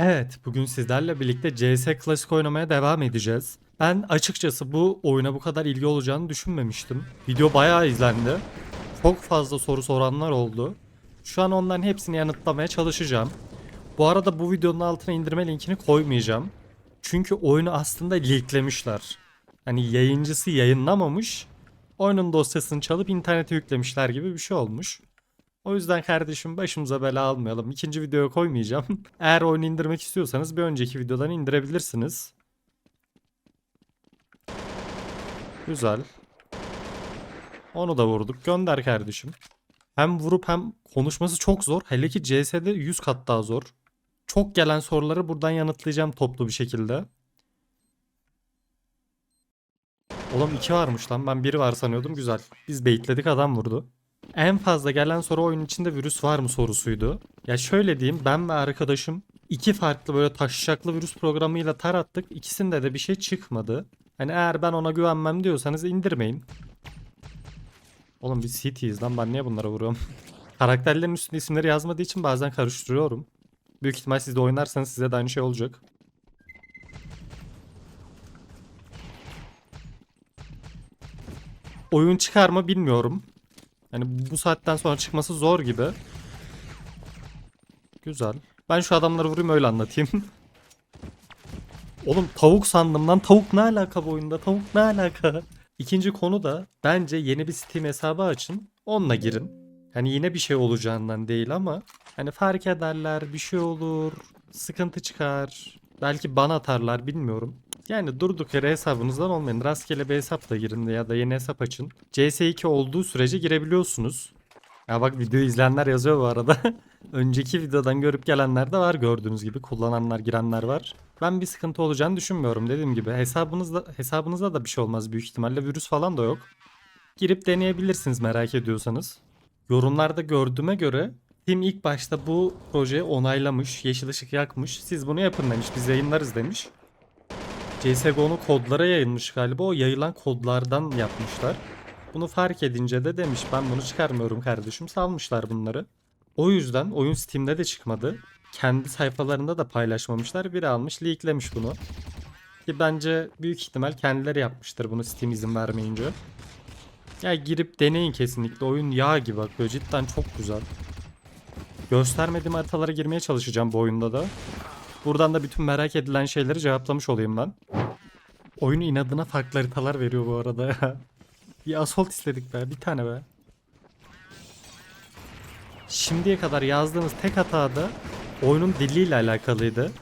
Evet, bugün sizlerle birlikte CS Klasik oynamaya devam edeceğiz. Ben açıkçası bu oyuna bu kadar ilgi olacağını düşünmemiştim. Video bayağı izlendi. Çok fazla soru soranlar oldu. Şu an onların hepsini yanıtlamaya çalışacağım. Bu arada bu videonun altına indirme linkini koymayacağım. Çünkü oyunu aslında leaklemişler. Hani yayıncısı yayınlamamış, oyunun dosyasını çalıp internete yüklemişler gibi bir şey olmuş. O yüzden kardeşim başımıza bela almayalım. İkinci videoya koymayacağım. Eğer oyunu indirmek istiyorsanız bir önceki videodan indirebilirsiniz. Güzel. Onu da vurduk. Gönder kardeşim. Hem vurup hem konuşması çok zor. Hele ki CS'de 100 kat daha zor. Çok gelen soruları buradan yanıtlayacağım toplu bir şekilde. Oğlum iki varmış lan. Ben biri var sanıyordum. Güzel. Biz baitledik adam vurdu. En fazla gelen soru oyun içinde virüs var mı sorusuydu. Ya şöyle diyeyim ben ve arkadaşım iki farklı böyle taşacaklı virüs programıyla tarattık. İkisinde de bir şey çıkmadı. Hani eğer ben ona güvenmem diyorsanız indirmeyin. Oğlum biz CT'yiz lan ben niye bunlara vuruyorum? Karakterlerin üstünde isimleri yazmadığı için bazen karıştırıyorum. Büyük ihtimal siz de oynarsanız size de aynı şey olacak. Oyun çıkar mı bilmiyorum. Yani bu saatten sonra çıkması zor gibi. Güzel. Ben şu adamları vurayım öyle anlatayım. Oğlum tavuk sandım lan. Tavuk ne alaka bu oyunda? Tavuk ne alaka? İkinci konu da bence yeni bir Steam hesabı açın. Onunla girin. Hani yine bir şey olacağından değil ama hani fark ederler, bir şey olur, sıkıntı çıkar. Belki ban atarlar bilmiyorum. Yani durduk yere hesabınızdan olmayın. Rastgele bir hesapla girin ya da yeni hesap açın. CS2 olduğu sürece girebiliyorsunuz. Ya bak video izleyenler yazıyor bu arada. Önceki videodan görüp gelenler de var gördüğünüz gibi. Kullananlar, girenler var. Ben bir sıkıntı olacağını düşünmüyorum dediğim gibi. Hesabınızda hesabınızda da bir şey olmaz büyük ihtimalle. Virüs falan da yok. Girip deneyebilirsiniz merak ediyorsanız. Yorumlarda gördüğüme göre Tim ilk başta bu projeyi onaylamış, yeşil ışık yakmış. Siz bunu yapın demiş, biz yayınlarız demiş. CSGO'nun kodlara yayılmış galiba. O yayılan kodlardan yapmışlar. Bunu fark edince de demiş ben bunu çıkarmıyorum kardeşim. Salmışlar bunları. O yüzden oyun Steam'de de çıkmadı. Kendi sayfalarında da paylaşmamışlar. Biri almış leaklemiş bunu. Ki bence büyük ihtimal kendileri yapmıştır bunu Steam izin vermeyince. Ya girip deneyin kesinlikle. Oyun yağ gibi akıyor. Cidden çok güzel. Göstermediğim haritalara girmeye çalışacağım bu oyunda da. Buradan da bütün merak edilen şeyleri cevaplamış olayım ben. Oyunu inadına farklı haritalar veriyor bu arada ya. Bir assault istedik be. Bir tane be. Şimdiye kadar yazdığınız tek hata da oyunun diliyle alakalıydı.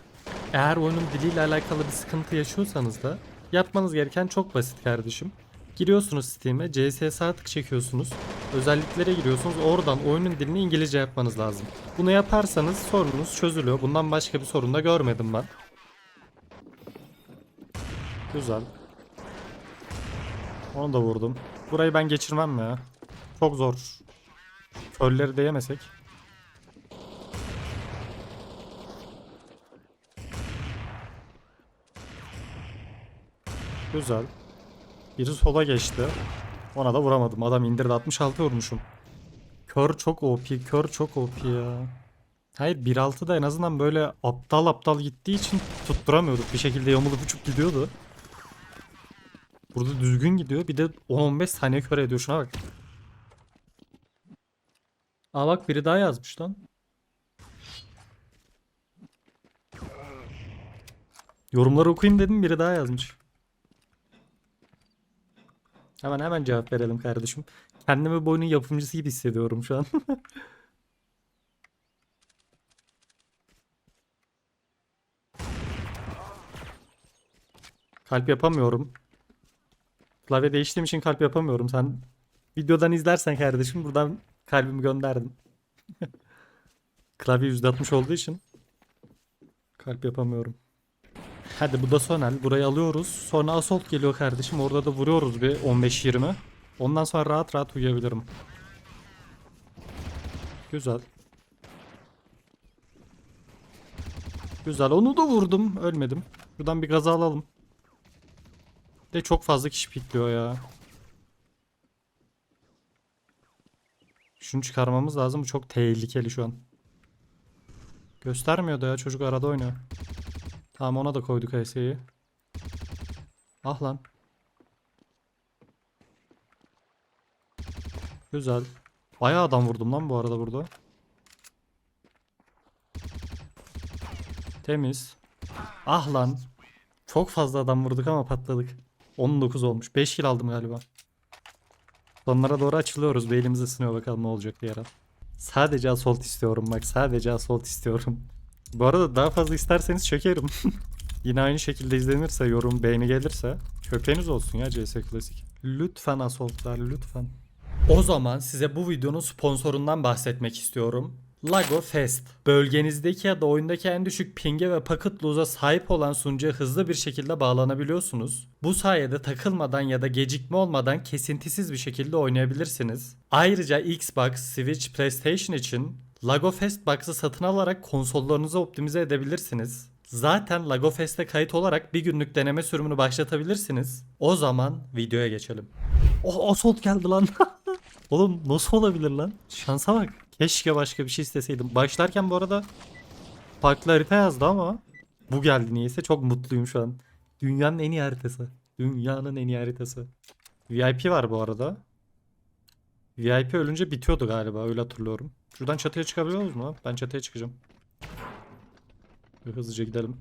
Eğer oyunun diliyle alakalı bir sıkıntı yaşıyorsanız da yapmanız gereken çok basit kardeşim. Giriyorsunuz Steam'e, CS sağ tık çekiyorsunuz. Özelliklere giriyorsunuz. Oradan oyunun dilini İngilizce yapmanız lazım. Bunu yaparsanız sorununuz çözülüyor. Bundan başka bir sorun da görmedim ben. Güzel. Onu da vurdum. Burayı ben geçirmem ya. Çok zor. Körleri de yemesek. Güzel. Biri sola geçti. Ona da vuramadım. Adam indirdi 66 vurmuşum. Kör çok OP. Kör çok OP ya. Hayır 1.6'da en azından böyle aptal aptal gittiği için tutturamıyorduk. Bir şekilde yamulup uçup gidiyordu. Burada düzgün gidiyor. Bir de 10-15 saniye kör ediyor. Şuna bak. Aa bak biri daha yazmış lan. Yorumları okuyayım dedim biri daha yazmış. Hemen hemen cevap verelim kardeşim. Kendimi bu oyunun yapımcısı gibi hissediyorum şu an. kalp yapamıyorum. Klavye değiştiğim için kalp yapamıyorum. Sen videodan izlersen kardeşim buradan kalbimi gönderdim. Klavye %60 olduğu için kalp yapamıyorum. Hadi bu da Sonel. Burayı alıyoruz. Sonra Assault geliyor kardeşim. Orada da vuruyoruz bir 15-20. Ondan sonra rahat rahat uyuyabilirim. Güzel. Güzel. Onu da vurdum. Ölmedim. Buradan bir gaza alalım. De çok fazla kişi pikliyor ya. Şunu çıkarmamız lazım. Bu çok tehlikeli şu an. Göstermiyordu ya çocuk arada oynuyor. Tamam ona da koyduk HS'yi. Ah lan. Güzel. Bayağı adam vurdum lan bu arada burada. Temiz. Ah lan. Çok fazla adam vurduk ama patladık. 19 olmuş. 5 kill aldım galiba. Sonlara doğru açılıyoruz. Bir elimiz ısınıyor bakalım ne olacak diye. Sadece assault istiyorum bak. Sadece assault istiyorum. Bu arada daha fazla isterseniz çekerim. Yine aynı şekilde izlenirse, yorum, beğeni gelirse köpeğiniz olsun ya CS Klasik. Lütfen assaultlar lütfen. O zaman size bu videonun sponsorundan bahsetmek istiyorum. Lago Fest. Bölgenizdeki ya da oyundaki en düşük pinge ve paket lose'a sahip olan sunucuya hızlı bir şekilde bağlanabiliyorsunuz. Bu sayede takılmadan ya da gecikme olmadan kesintisiz bir şekilde oynayabilirsiniz. Ayrıca Xbox, Switch, PlayStation için Lago Fest Box'ı satın alarak konsollarınızı optimize edebilirsiniz. Zaten Lago Fest'e kayıt olarak bir günlük deneme sürümünü başlatabilirsiniz. O zaman videoya geçelim. Oh assault geldi lan. Oğlum nasıl olabilir lan? Şansa bak. Keşke başka bir şey isteseydim. Başlarken bu arada farklı harita yazdı ama bu geldi niyeyse. Çok mutluyum şu an. Dünyanın en iyi haritası. Dünyanın en iyi haritası. VIP var bu arada. VIP ölünce bitiyordu galiba öyle hatırlıyorum. Şuradan çatıya çıkabiliyoruz mu? Ben çatıya çıkacağım. Bir Hızlıca gidelim.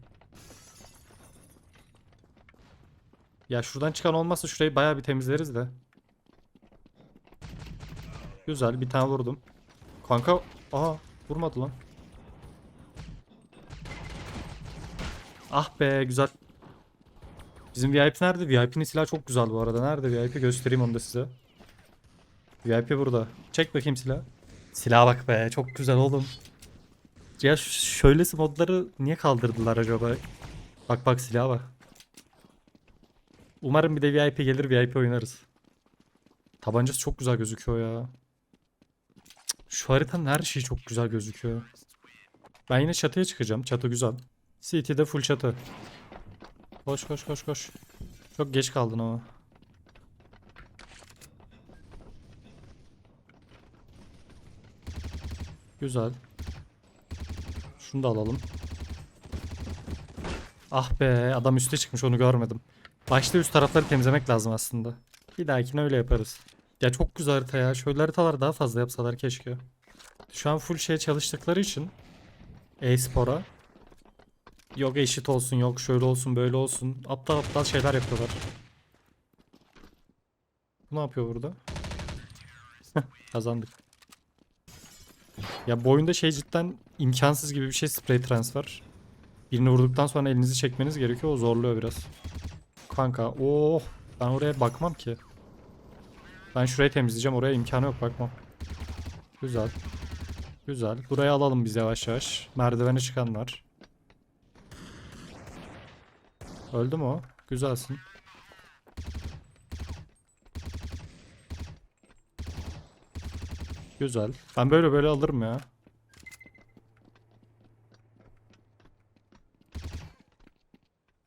Ya şuradan çıkan olmazsa şurayı bayağı bir temizleriz de. Güzel bir tane vurdum. Kanka aha vurmadı lan. Ah be güzel. Bizim VIP nerede? VIP'nin silahı çok güzel bu arada. Nerede VIP? Göstereyim onu da size. VIP burada. Çek bakayım silah. Silaha bak be çok güzel oğlum. Ya şöylesi modları niye kaldırdılar acaba? Bak bak silaha bak. Umarım bir de VIP gelir VIP oynarız. Tabancası çok güzel gözüküyor ya. Şu haritanın her şeyi çok güzel gözüküyor. Ben yine çatıya çıkacağım. Çatı güzel. CT'de full çatı. Koş koş koş koş. Çok geç kaldın ama. Güzel. Şunu da alalım. Ah be adam üste çıkmış onu görmedim. Başta üst tarafları temizlemek lazım aslında. Bir dahakine öyle yaparız. Ya çok güzel harita ya. Şöyle haritalar daha fazla yapsalar keşke. Şu an full şey çalıştıkları için e-spora yok eşit olsun yok şöyle olsun böyle olsun aptal aptal şeyler yapıyorlar. Bu ne yapıyor burada? Kazandık. Ya bu oyunda şey cidden imkansız gibi bir şey spray transfer. Birini vurduktan sonra elinizi çekmeniz gerekiyor. O zorluyor biraz. Kanka oh ben oraya bakmam ki. Ben şurayı temizleyeceğim. Oraya imkanı yok bakmam. Güzel. Güzel. Burayı alalım biz yavaş yavaş. Merdivene çıkan var. Öldü mü o? Güzelsin. Güzel. Ben böyle böyle alırım ya.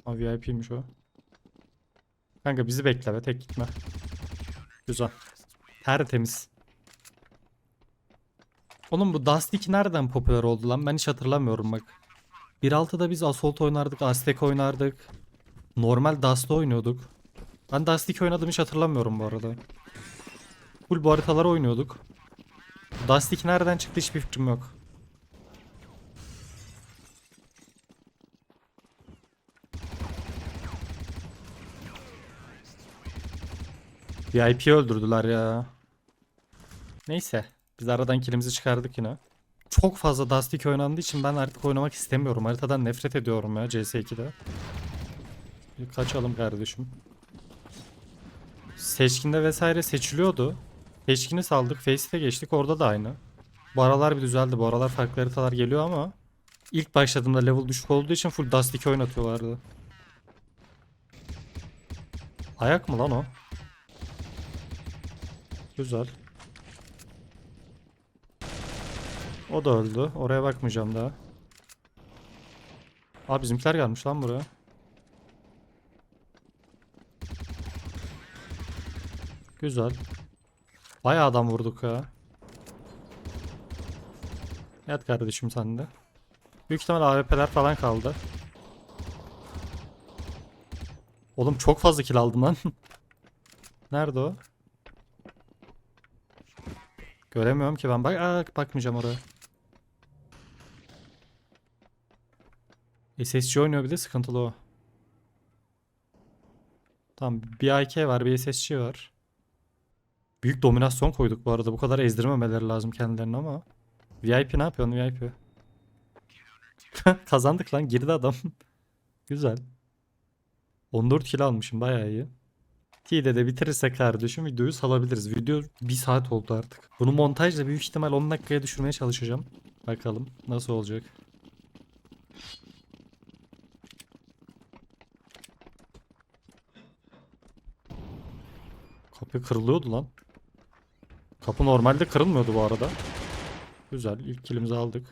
Aa, VIP'ymiş o. Kanka bizi bekle be tek gitme. Güzel. Tertemiz. Oğlum bu Dust 2 nereden popüler oldu lan? Ben hiç hatırlamıyorum bak. 1.6'da biz Assault oynardık, Aztek oynardık. Normal Dust'ta oynuyorduk. Ben Dust 2 oynadım hiç hatırlamıyorum bu arada. Full bu haritaları oynuyorduk. Dust 2 nereden çıktı hiçbir fikrim yok. VIP'yi öldürdüler ya. Neyse. Biz aradan kilimizi çıkardık yine. Çok fazla Dust 2 oynandığı için ben artık oynamak istemiyorum. Haritadan nefret ediyorum ya CS2'de. Bir kaçalım kardeşim. Seçkinde vesaire seçiliyordu. Seçkini saldık. Face'e geçtik. Orada da aynı. Bu aralar bir düzeldi. Bu aralar farklı haritalar geliyor ama ilk başladığımda level düşük olduğu için full Dust 2 oynatıyorlardı. Ayak mı lan o? Güzel. O da öldü. Oraya bakmayacağım daha. Abi bizimkiler gelmiş lan buraya. Güzel. Bayağı adam vurduk ya. Yat kardeşim sen de. Büyük ihtimal AWP'ler falan kaldı. Oğlum çok fazla kill aldım lan. Nerede o? Göremiyorum ki ben. Bak Aa, bakmayacağım oraya. SSC oynuyor bir de sıkıntılı o. Tamam bir AK var bir SSC var. Büyük dominasyon koyduk bu arada. Bu kadar ezdirmemeleri lazım kendilerini ama. VIP ne yapıyorsun VIP? Kazandık lan girdi adam. Güzel. 14 kilo almışım bayağı iyi. T'de de bitirirsek kardeşim videoyu salabiliriz. Video 1 saat oldu artık. Bunu montajla büyük ihtimal 10 dakikaya düşürmeye çalışacağım. Bakalım nasıl olacak. Kapı kırılıyordu lan. Kapı normalde kırılmıyordu bu arada. Güzel. ilk kilimizi aldık.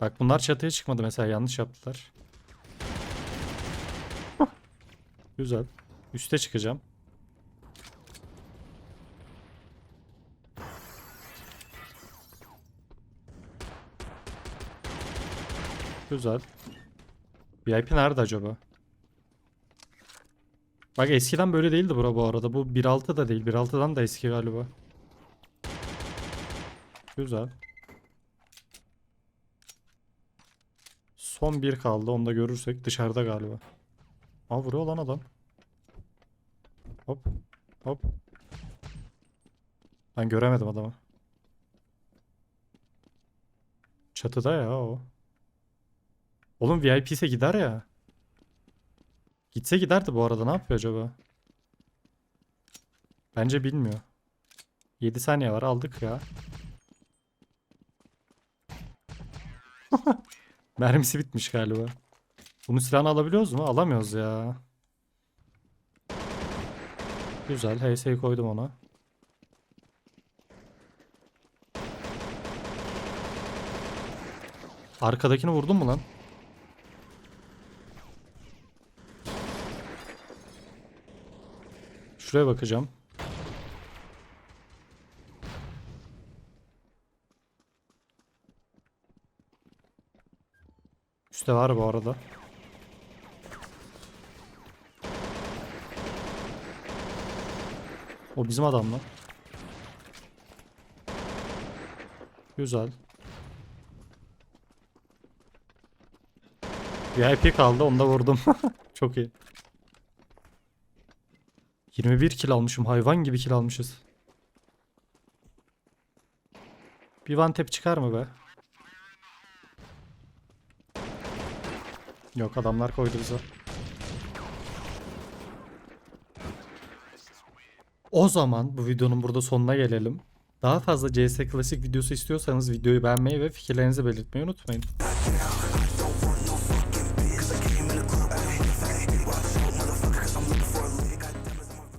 Bak bunlar çatıya çıkmadı mesela yanlış yaptılar. Güzel. Üste çıkacağım. Güzel. VIP nerede acaba? Bak eskiden böyle değildi bura bu arada. Bu 1.6 da değil. 1.6'dan da eski galiba. Güzel. Son bir kaldı. Onu da görürsek dışarıda galiba. Aa vuruyor lan adam. Hop. Hop. Ben göremedim adamı. Çatıda ya o. Oğlum VIP ise gider ya. Gitse giderdi bu arada. Ne yapıyor acaba? Bence bilmiyor. 7 saniye var. Aldık ya. Mermisi bitmiş galiba. Bunu silahını alabiliyoruz mu? Alamıyoruz ya. Güzel. HS'yi koydum ona. Arkadakini vurdun mu lan? Şuraya bakacağım. Üste var bu arada. O bizim adam mı? Güzel. VIP kaldı onu da vurdum. Çok iyi. 21 kill almışım. Hayvan gibi kill almışız. Bir one tap çıkar mı be? Yok adamlar koydu bize. O zaman bu videonun burada sonuna gelelim. Daha fazla CS Klasik videosu istiyorsanız videoyu beğenmeyi ve fikirlerinizi belirtmeyi unutmayın.